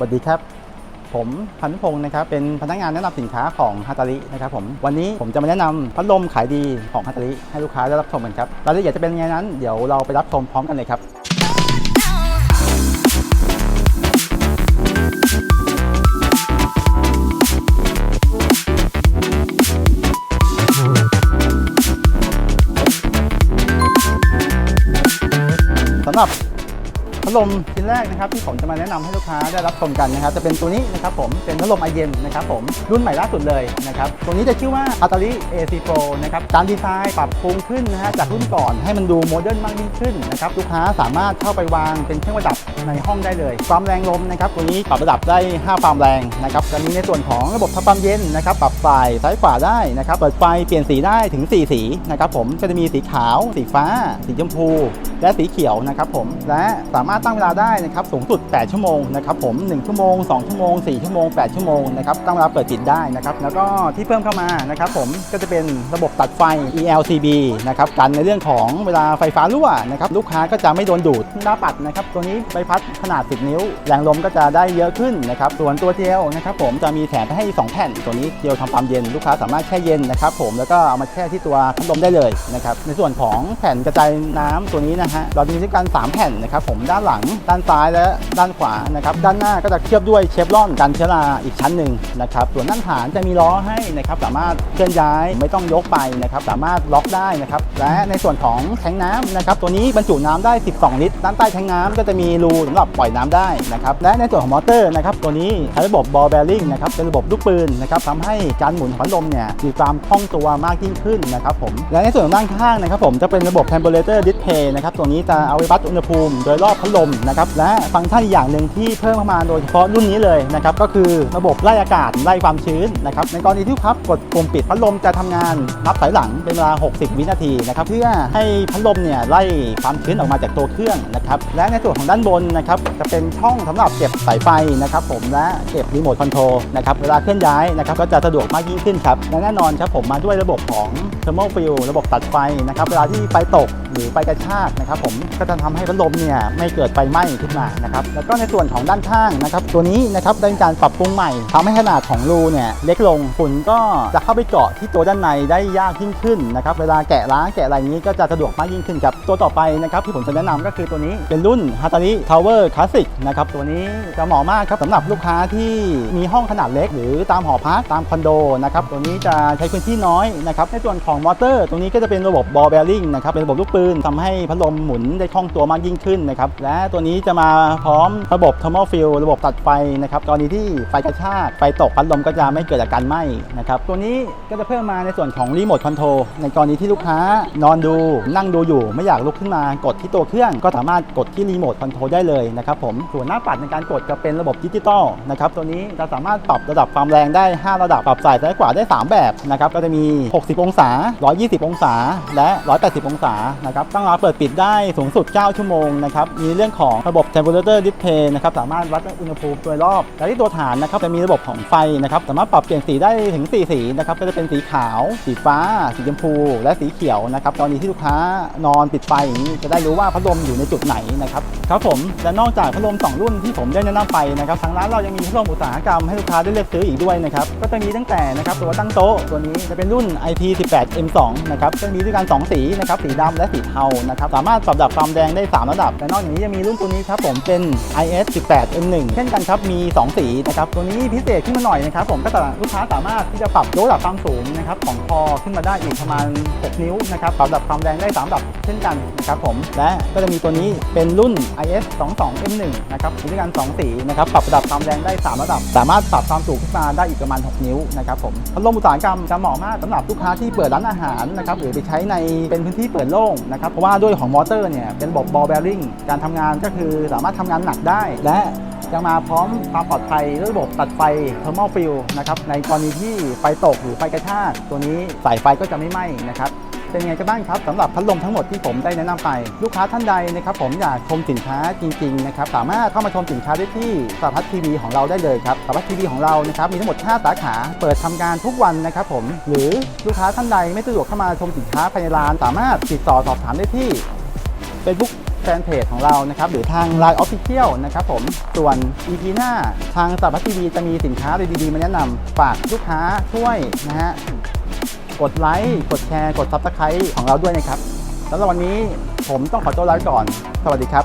สวัสดีครับ ผมพันุพงศ์นะครับเป็นพนักงานแนะนำสินค้าของฮัตตารินะครับผมวันนี้ผมจะมาแนะนำพัดลมขายดีของฮัตตาริให้ลูกค้าได้รับชมกันครับรายละเอียดจะเป็นยังไงนั้นเดี๋ยวเราไปรับชมพร้อมกันเลยครับสำหรับ พัดลมชิ้นแรกนะครับที่ผมจะมาแนะนำให้ลูกค้าได้รับชมกันนะครับจะเป็นตัวนี้นะครับผมเป็นพัดลมไอเย็นนะครับผมรุ่นใหม่ล่าสุดเลยนะครับตัวนี้จะชื่อว่า Atari AC Pro นะครับการดีไซน์ปรับปรุงขึ้นนะฮะจากรุ่นก่อนให้มันดูโมเดิร์นมากยิ่งขึ้นนะครับลูกค้าสามารถเข้าไปวางเป็นเครื่องประดับในห้องได้เลย ความแรงลมนะครับตัวนี้ปรับระดับได้ 5 ความแรงนะครับจะมีในส่วนของระบบทับความเย็นนะครับปรับฝ่ายซ้ายขวาได้นะครับเปิดไฟเปลี่ยนสีได้ถึง 4 สีนะครับผมก็จะมีสีขาว สีฟ้า สีชมพู และสีเขียวนะครับผมและสามารถตั้งเวลาได้นะครับสูงสุด 8 ชั่วโมงนะครับผม 1 ชั่วโมง 2 ชั่วโมง 4 ชั่วโมง 8 ชั่วโมงนะครับตั้งเวลาเปิดปิดได้นะครับแล้วก็ที่เพิ่มเข้ามานะครับผมก็จะเป็นระบบตัดไฟ ELCB นะครับกันในเรื่องของเวลาไฟฟ้ารั่วนะครับลูกค้าก็จะไม่โดนดูดหน้าปัดนะครับตัวนี้ใบพัดขนาด 10 นิ้ว แรงลมก็จะได้เยอะขึ้นนะครับส่วนตัวเจลนะครับผมจะมีแถมไปให้ 2 แผ่น ตัวนี้เจลทำความเย็นลูกค้าสามารถแช่เย็นนะครับผมแล้วก็เอามาแช่ที่ตัวพัดลมได้เลยนะครับในส่วนของแผ่นกระจายน้ำตัวนี้นะฮะเรามีด้วยกัน 3 แผ่นนะครับผมด้านหลัง ด้านซ้ายและด้านขวานะครับด้านหน้าก็จะเคลือบด้วยเชฟรอนกันเชื้อราอีกชั้นหนึ่งนะครับส่วนด้านฐานจะมีล้อให้นะครับสามารถเคลื่อนย้ายไม่ต้องยกไปนะครับสามารถล็อกได้นะครับและในส่วนของแทงน้ำนะครับตัวนี้บรรจุน้ำได้ 12 ลิตร ด้านใต้แทงน้ำก็จะมีรูสำหรับปล่อยน้ำได้นะครับและในส่วนของมอเตอร์นะครับตัวนี้ใช้ระบบบอลแบริ่งนะครับเป็นระบบลูกปืนนะครับทำให้การหมุนของลมเนี่ยมีความคล่องตัวมากยิ่งขึ้นนะครับผมและในส่วนด้านข้างนะครับผมจะเป็นระบบ temperature display นะครับตัวนี้จะเอาไว้วัดอุณหภูมิ โดยรอบพัดลมนะครับและฟังก์ชันอีกอย่างหนึ่งที่เพิ่มเข้ามาโดยเฉพาะรุ่นนี้เลยนะครับก็คือระบบไล่อากาศไล่ความชื้นนะครับในกรณีที่พับกดปุ่มปิดพัดลมจะทำงานนับถอยหลังเป็นเวลา 60 วินาทีนะครับเพื่อให้พัดลมเนี่ยไล่ความชื้นออกมาจากตัวเครื่องนะครับและในส่วนของด้านบนนะครับจะเป็นช่องสำหรับเก็บสายไฟนะครับผมและเก็บรีโมทคอนโทรลนะครับเวลาเคลื่อนย้ายนะครับก็จะสะดวกมากยิ่งขึ้นครับและแน่นอนครับผมมาด้วยระบบของ thermal fill ระบบตัดไฟนะครับเวลาที่ไฟตกหรือไฟกระชากนะครับผมก็จะทำให้พัดลมเนี่ยไม่เกิดไฟไหม้ขึ้นมานะครับแล้วก็ในส่วนของด้านข้างนะครับตัวนี้นะครับได้มีการปรับปรุงใหม่ทำให้ขนาดของรูเนี่ยเล็กลงฝุ่นก็จะเข้าไปเกาะที่ตัวด้านในได้ยากยิ่งขึ้นนะครับเวลาแกะล้างแกะอะไรนี้ก็จะสะดวกมากยิ่งขึ้นครับตัวต่อไปนะครับที่ผมจะแนะนำก็คือตัวนี้เป็นรุ่น Hatari Tower Classic นะครับตัวนี้จะเหมาะมากครับสำหรับลูกค้าที่มีห้องขนาดเล็ก หรือตามหอพักตามคอนโดนะครับตัวนี้จะใช้พื้นที่น้อยนะครับในส่วนของมอเตอร์ตรงนี้ก็จะเป็นระบบ ball bearing นะครับเป็นระบบลูกปืนทำให้พัดลมหมุนได้คล่องตัวมากยิ่งขึ้นนะครับและตัวนี้จะมาพร้อมระบบ thermal fill ระบบตัดไฟนะครับกรณีที่ไฟกระชากไฟตกพัดลมก็จะไม่เกิดอาการไหม้นะครับตัวนี้ก็จะเพิ่มมาในส่วนของรีโมทคอนโทรลในกรณีที่ลูกค้านอนดูนั่งดูอยู่ไม่อยากลุกขึ้นมากดที่ตัวเครื่องก็สามารถกดที่รีโมทคอนโทรลได้เลยนะครับผมส่วนหน้าปัดในการกดจะเป็นระบบดิจิตอลนะครับตัวนี้จะสามารถปรับระดับความแรงได้ 5 ระดับปรับสายซ้ายขวาได้ 3 แบบนะครับก็จะมี 60 องศา 120 องศา และ 180 องศานะครับตั้งเวลาเปิดปิดได้สูงสุด 9 ชั่วโมงนะครับมีเรื่องของระบบ temperature display นะครับสามารถวัดอุณหภูมิโดยรอบ และที่ตัวฐานนะครับจะมีระบบของไฟนะครับสามารถปรับเปลี่ยนสีได้ถึง 4 สีนะครับก็จะเป็นสีขาว สีฟ้า สีชมพู และสีเขียวนะครับตอนนี้ที่ลูกค้านอนปิดไฟอย่างนี้จะได้รู้ว่าพัดลมอยู่ในจุดไหนนะครับครับผมและนอกจากพัดลมสองรุ่นที่ผมได้แนะนำไปนะครับทางร้านเรายังมีพัดลมอุตสาหกรรมให้ลูกค้าได้เลือกซื้ออีกด้วยนะครับก็จะมีตั้งแต่นะครับตัวตั้งโต๊ะตัวนี้จะเป็นรุ่น IP18M2 นะครับจะมีด้วยกัน 2 สีนะครับสีดำและสีเทานะครับสามารถปรับระดับความแดงได้ 3 ระดับและนอกจากนี้ยังมีรุ่นตัวนี้ครับผมเป็น IS18M1 เช่นกันครับมี 2 สีนะครับตัวนี้พิเศษขึ้นมาหน่อยนะครับผมก็จะลูกค้าสามารถที่จะปรับยกระดับความสูงนะครับของคอขึ้นมาได้อีกประมาณ 6 นิ้วนะครับปรับระดับความแรงได้3ระดับเช่นกันนะครับผมและก็จะมีตัวนี้เป็นรุ่น IS22M1 นะครับมีด้วยกัน 2 สีนะครับปรับระดับความแรงได้ 3 ระดับ สามารถปรับความสูงขึ้นมาได้อีกประมาณ 6 นิ้วนะครับผมพัดลมอุตสาหกรรมจะเหมาะมากสำหรับลูกค้าที่เปิดร้านอาหารนะครับหรือไปใช้ในเป็นพื้นที่เปิดโล่งนะครับเพราะว่าด้วยของมอเตอร์เนี่ยเป็นระบบบอลแบริ่งการทำงานก็คือสามารถทำงานหนักได้ และจะมาพร้อมความปลอดภัยด้วยระบบตัดไฟเทอร์โมฟิลนะครับในกรณีที่ไฟตกหรือไฟกระชากตัวนี้สายไฟก็จะไม่ไหม้นะครับ เป็นไงกันบ้างครับสำหรับพัดลมทั้งหมดที่ผมได้แนะนำไป ลูกค้าท่านใดนะครับผมอยากชมสินค้าจริงๆนะครับสามารถเข้ามาชมสินค้าได้ที่สาพัฒทีวีของเราได้เลยครับสาพัฒทีวีของเรานะครับมีทั้งหมด 5 สาขา เปิดทำการทุกวันนะครับผมหรือลูกค้าท่านใดไม่สะดวกเข้ามาชมสินค้าภายในร้าน สามารถติดต่อสอบถามได้ที่ Facebook ฟนเพจของเรานะครับหรือทาง Line Official นะครับผมส่วน EP หน้าทางสับทีวีจะมีสินค้าดีๆมาแนะนำฝากลูกค้าช่วยนะฮะ กดไลค์กดแชร์กดซับสไครต์ของเราด้วยนะครับสำหรับวันนี้ผมต้องขอตัวลาไปก่อน สวัสดีครับ